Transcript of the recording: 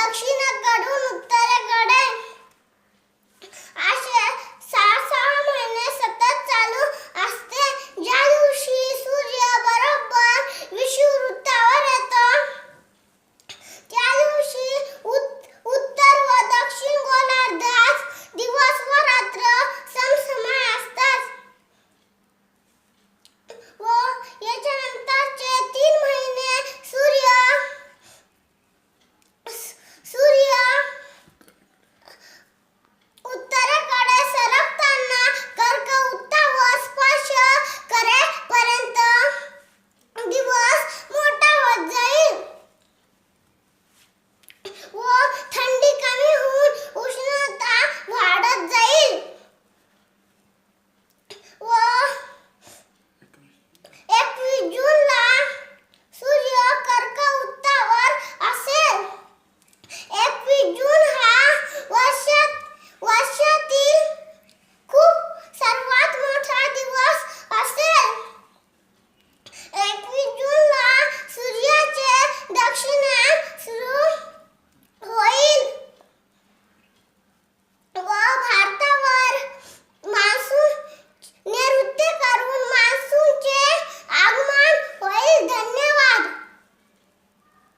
દક્ષિણ ગઢું ઉત્તરે ગઢે